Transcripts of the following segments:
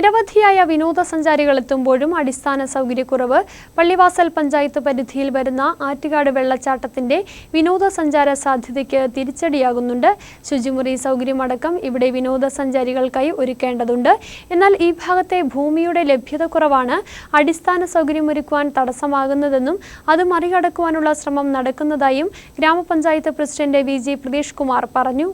നിരവധിയായ വിനോദസഞ്ചാരികൾ എത്തുമ്പോഴും അടിസ്ഥാന സൗകര്യക്കുറവ് പള്ളിവാസൽ പഞ്ചായത്ത് പരിധിയിൽ വരുന്ന ആറ്റുകാട് വെള്ളച്ചാട്ടത്തിന്റെ വിനോദസഞ്ചാര സാധ്യതയ്ക്ക് തിരിച്ചടിയാകുന്നുണ്ട്. ശുചിമുറി സൗകര്യമടക്കം ഇവിടെ വിനോദസഞ്ചാരികൾക്കായി ഒരുക്കേണ്ടതുണ്ട്. എന്നാൽ ഈ ഭാഗത്തെ ഭൂമിയുടെ ലഭ്യത കുറവാണ് അടിസ്ഥാന സൗകര്യമൊരുക്കുവാൻ തടസ്സമാകുന്നതെന്നും അത് മറികടക്കുവാനുള്ള ശ്രമം നടക്കുന്നതായും ഗ്രാമപഞ്ചായത്ത് president V G Prateesh Kumar പറഞ്ഞു.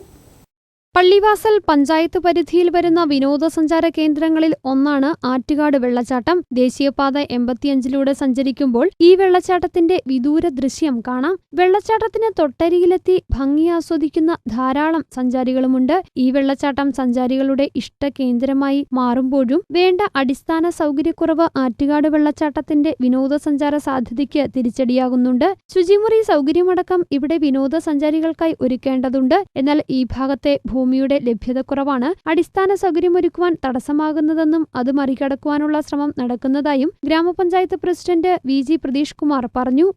പള്ളിവാസൽ പഞ്ചായത്ത് പരിധിയിൽ വരുന്ന വിനോദസഞ്ചാര കേന്ദ്രങ്ങളിൽ ഒന്നാണ് ആറ്റുകാട് വെള്ളച്ചാട്ടം. ദേശീയപാത എൺപത്തിയഞ്ചിലൂടെ സഞ്ചരിക്കുമ്പോൾ ഈ വെള്ളച്ചാട്ടത്തിന്റെ വിദൂര ദൃശ്യം കാണാം. വെള്ളച്ചാട്ടത്തിന് തൊട്ടരികിലെത്തി ഭംഗി ആസ്വദിക്കുന്ന ധാരാളം സഞ്ചാരികളുമുണ്ട്. ഈ വെള്ളച്ചാട്ടം സഞ്ചാരികളുടെ ഇഷ്ട കേന്ദ്രമായി മാറുമ്പോഴും വേണ്ട അടിസ്ഥാന സൗകര്യക്കുറവ് ആറ്റുകാട് വെള്ളച്ചാട്ടത്തിന്റെ വിനോദസഞ്ചാര സാധ്യതയ്ക്ക് തിരിച്ചടിയാകുന്നുണ്ട്. ശുചിമുറി സൗകര്യമടക്കം ഇവിടെ വിനോദസഞ്ചാരികൾക്കായി ഒരുക്കേണ്ടതുണ്ട്. എന്നാൽ ഈ ഭാഗത്തെ ഭൂമിയുടെ ലഭ്യതക്കുറവാണ് അടിസ്ഥാന സൗകര്യമൊരുക്കുവാൻ തടസ്സമാകുന്നതെന്നും അത് മറികടക്കുവാനുള്ള ശ്രമം നടക്കുന്നതായും ഗ്രാമപഞ്ചായത്ത് president V G Prateesh Kumar പറഞ്ഞു.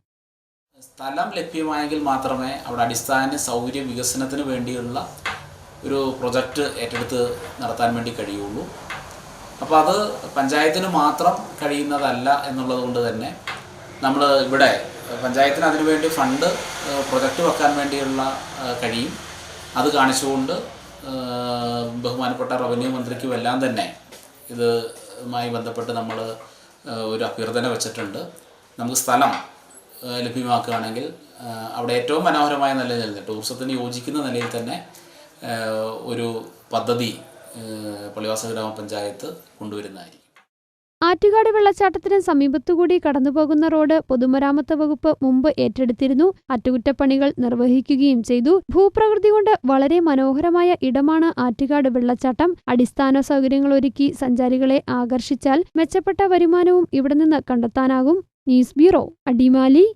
സ്ഥലം ലഭ്യമായെങ്കിൽ മാത്രമേ അവിടെ അടിസ്ഥാന സൗകര്യ വികസനത്തിന് വേണ്ടിയുള്ള ഒരു പ്രൊജക്റ്റ് ഏറ്റെടുത്ത് നടത്താൻ വേണ്ടി കഴിയുള്ളൂ. അപ്പോൾ അത് പഞ്ചായത്തിന് മാത്രം കഴിയുന്നതല്ല എന്നുള്ളത് കൊണ്ട് തന്നെ നമ്മൾ ഇവിടെ പഞ്ചായത്തിന് അതിനുവേണ്ടി ഫണ്ട് പ്രൊജക്റ്റ് വെക്കാൻ വേണ്ടിയുള്ള കഴിയും. അത് കാണിച്ചുകൊണ്ട് ബഹുമാനപ്പെട്ട റവന്യൂ മന്ത്രിക്കും എല്ലാം തന്നെ ഇതുമായി ബന്ധപ്പെട്ട് നമ്മൾ ഒരു അഭ്യർത്ഥന വെച്ചിട്ടുണ്ട്. നമുക്ക് സ്ഥലം ലഭ്യമാക്കുകയാണെങ്കിൽ അവിടെ ഏറ്റവും മനോഹരമായ നിലയിൽ ടൂറിസത്തിന് യോജിക്കുന്ന നിലയിൽ തന്നെ ഒരു പദ്ധതി പള്ളിവാസ ഗ്രാമപഞ്ചായത്ത് കൊണ്ടുവരുന്നതായിരിക്കും. ആറ്റുകാട് വെള്ളച്ചാട്ടത്തിന് സമീപത്തുകൂടി കടന്നുപോകുന്ന റോഡ് പൊതുമരാമത്ത് വകുപ്പ് മുമ്പ് ഏറ്റെടുത്തിരുന്നു. അറ്റകുറ്റപ്പണികൾ നിർവഹിക്കുകയും ചെയ്തു. ഭൂപ്രകൃതി കൊണ്ട് വളരെ മനോഹരമായ ഇടമാണ് ആറ്റുകാട് വെള്ളച്ചാട്ടം. അടിസ്ഥാന സൗകര്യങ്ങൾ ഒരുക്കി സഞ്ചാരികളെ ആകർഷിച്ചാൽ മെച്ചപ്പെട്ട വരുമാനവും ഇവിടെ നിന്ന് കണ്ടെത്താനാകും. News bureau Adimali.